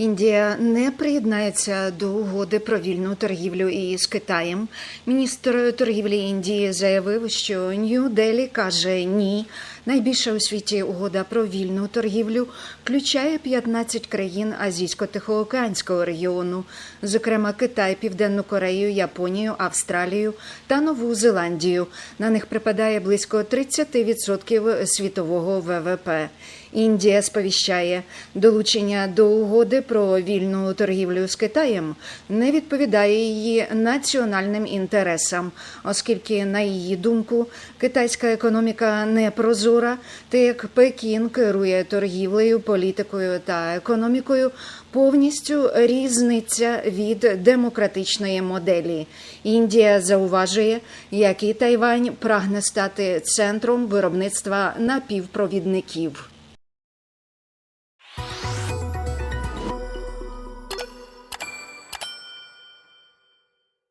Індія не приєднається до угоди про вільну торгівлю із Китаєм. Міністр торгівлі Індії заявив, що Нью-Делі каже ні. Найбільша у світі угода про вільну торгівлю включає 15 країн Азійсько-Тихоокеанського регіону, зокрема Китай, Південну Корею, Японію, Австралію та Нову Зеландію. На них припадає близько 30% світового ВВП. Індія сповіщає, долучення до угоди про вільну торгівлю з Китаєм не відповідає її національним інтересам, оскільки, на її думку, китайська економіка не прозора, та як Пекін керує торгівлею, політикою та економікою, повністю різниця від демократичної моделі. Індія зауважує, як і Тайвань прагне стати центром виробництва напівпровідників.